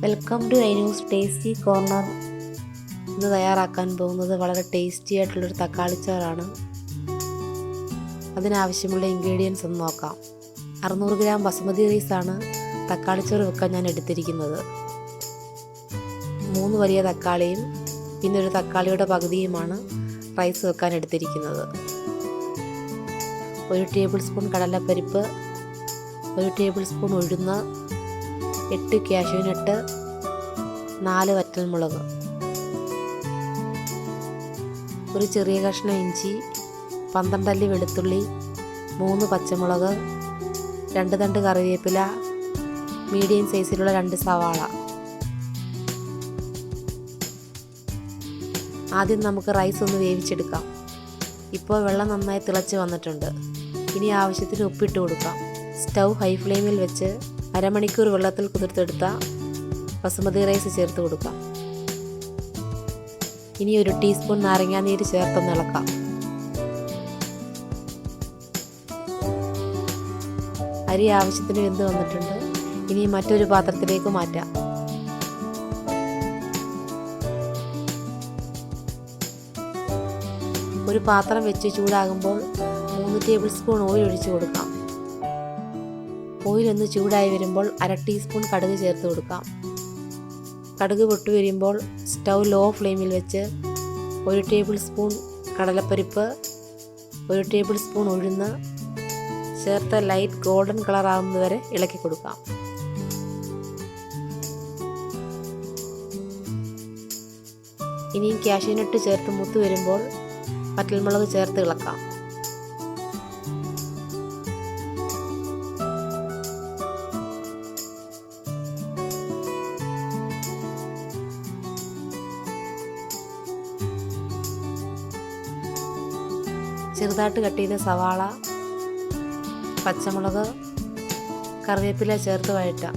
Welcome to iNews tasty corner. ഇന്ന് തയ്യാറാക്കാൻ പോകുന്നത് വളരെ ടേസ്റ്റി ആയിട്ടുള്ളൊരു തക്കാളിച്ചോറാണ് അതിനാവശ്യമുള്ള ഇൻഗ്രീഡിയൻസ് ഒന്ന് നോക്കാം. അറുന്നൂറ് ഗ്രാം ബസുമതി റൈസാണ് തക്കാളിച്ചോറ് വെക്കാൻ ഞാൻ എടുത്തിരിക്കുന്നത്. മൂന്ന് വലിയ തക്കാളിയും പിന്നെ ഒരു തക്കാളിയുടെ പകുതിയുമാണ് റൈസ് വെക്കാൻ എടുത്തിരിക്കുന്നത്. ഒരു ടേബിൾ സ്പൂൺ കടലപ്പരിപ്പ് ഒരു ടേബിൾ സ്പൂൺ ഉഴുന്ന് എട്ട് ക്യാഷ്യൂനട്ട് നാല് വറ്റൽമുളക് ഒരു ചെറിയ കഷ്ണം ഇഞ്ചി പന്ത്രണ്ടല്ലി വെളുത്തുള്ളി മൂന്ന് പച്ചമുളക് രണ്ട് തണ്ട് കറിവേപ്പില മീഡിയം സൈസിലുള്ള രണ്ട് സവാള. ആദ്യം നമുക്ക് റൈസ് ഒന്ന് വേവിച്ചെടുക്കാം. ഇപ്പോൾ വെള്ളം നന്നായി തിളച്ച് വന്നിട്ടുണ്ട്. ഇനി ആവശ്യത്തിന് ഉപ്പിട്ട് കൊടുക്കാം. സ്റ്റൗ ഹൈ ഫ്ലെയിമിൽ വെച്ച് അരമണിക്കൂർ വെള്ളത്തിൽ കുതിർത്തെടുത്ത ബസുമതി റൈസ് ചേർത്ത് കൊടുക്കാം. ഇനി ഒരു ടീസ്പൂൺ നാരങ്ങാനീര് ചേർത്ത് ഇളക്കാം. അരി ആവശ്യത്തിന് വെന്ത് വന്നിട്ടുണ്ട്. ഇനി മറ്റൊരു പാത്രത്തിലേക്ക് മാറ്റാം. ഒരു പാത്രം വെച്ച് ചൂടാകുമ്പോൾ മൂന്ന് ടേബിൾ സ്പൂൺ ഓയിൽ ഒഴിച്ചു കൊടുക്കാം. ഓയിൽ ഒന്ന് ചൂടായി വരുമ്പോൾ അര ടീസ്പൂൺ കടുക് ചേർത്ത് കൊടുക്കാം. കടുക് പൊട്ടു വരുമ്പോൾ സ്റ്റൗ ലോ ഫ്ലെയിമിൽ വെച്ച് ഒരു ടേബിൾ സ്പൂൺ കടലപ്പരിപ്പ് ഒരു ടേബിൾ സ്പൂൺ ഉഴുന്ന് ചേർത്ത് ലൈറ്റ് ഗോൾഡൻ കളർ ആകുന്നതുവരെ ഇളക്കി കൊടുക്കാം. ഇനിയും കാഷ്യൂനട്ട് ചേർത്ത് മുത്ത് വരുമ്പോൾ വറ്റൽമുളക് ചേർത്ത് ഇളക്കാം. ചെറുതായിട്ട് കട്ട് ചെയ്ത സവാള പച്ചമുളക് കറിവേപ്പില ചേർത്ത് വഴറ്റാം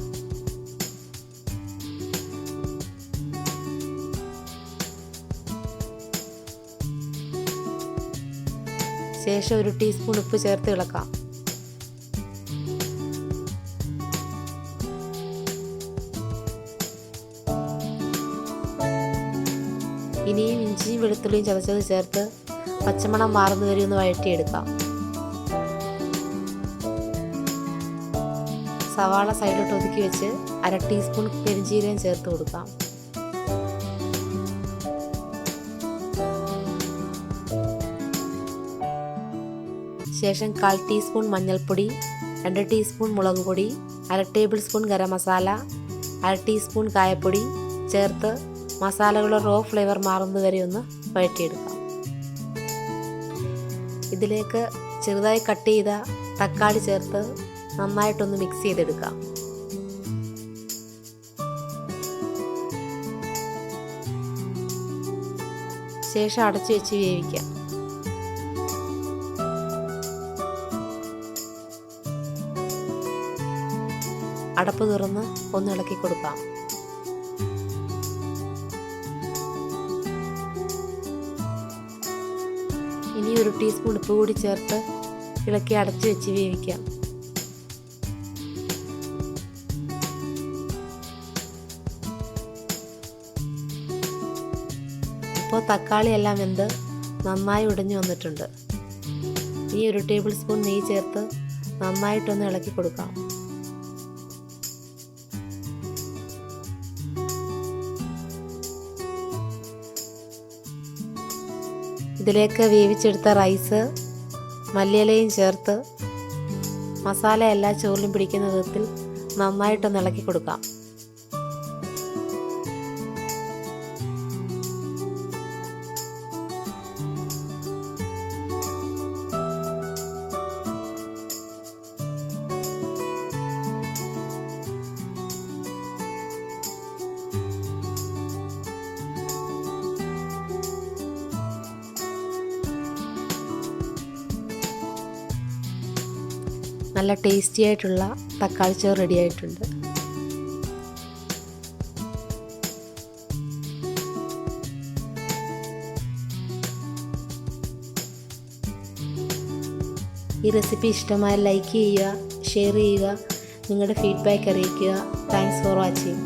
ശേഷം ഒരു ടീസ്പൂൺ ഉപ്പ് ചേർത്ത് ഇളക്കാം. ഇനിയും ഇഞ്ചിയും വെളുത്തുള്ളിയും ചതച്ചത് ചേർത്ത് പച്ചമണം മാറുന്നു വരെ ഒന്ന് വഴറ്റിയെടുക്കാം. സവാള സൈഡിലോട്ട് ഒതുക്കി വെച്ച് അര ടീസ്പൂൺ പെരിഞ്ചീരകം ചേർത്ത് കൊടുക്കാം. ശേഷം കാൽ ടീസ്പൂൺ മഞ്ഞൾപ്പൊടി രണ്ട് ടീസ്പൂൺ മുളക് പൊടി അര ടേബിൾ സ്പൂൺ ഗരം മസാല അര ടീസ്പൂൺ കായപ്പൊടി ചേർത്ത് മസാലകളുടെ റോ ഫ്ലേവർ മാറുന്നതുവരെ ഒന്ന് വഴറ്റിയെടുക്കാം. ഇതിലേക്ക് ചെറുതായി കട്ട് ചെയ്ത തക്കാളി ചേർത്ത് നന്നായിട്ടൊന്ന് മിക്സ് ചെയ്തെടുക്കാം. ശേഷം അടച്ചു വെച്ച് വേവിക്കാം. അടപ്പ് തുറന്ന് ഒന്ന് ഇളക്കി കൊടുക്കാം. ഇനി ഒരു ടീസ്പൂൺ ഉപ്പ് കൂടി ചേർത്ത് ഇളക്കി അടച്ചു വെച്ച് വേവിക്കാം. ഇപ്പോൾ തക്കാളി എല്ലാം വെന്ത് നന്നായി ഉടഞ്ഞു വന്നിട്ടുണ്ട്. ഈ ഒരു ടേബിൾ സ്പൂൺ നെയ്യ് ചേർത്ത് നന്നായിട്ടൊന്ന് ഇളക്കി കൊടുക്കാം. ഇതിലേക്ക് വേവിച്ചെടുത്ത റൈസ് മല്ലിയിലയും ചേർത്ത് മസാല എല്ലാ ചോറിലും പിടിക്കുന്ന വിധത്തിൽ നന്നായിട്ടൊന്ന് ഇളക്കി കൊടുക്കാം. നല്ല ടേസ്റ്റി ആയിട്ടുള്ള തക്കാളി ചോറ് റെഡി ആയിട്ടുണ്ട്. ഈ റെസിപ്പി ഇഷ്ടമായ ലൈക്ക് ചെയ്യുക ഷെയർ ചെയ്യുക നിങ്ങളുടെ ഫീഡ്ബാക്ക് അറിയിക്കുക. Thanks for watching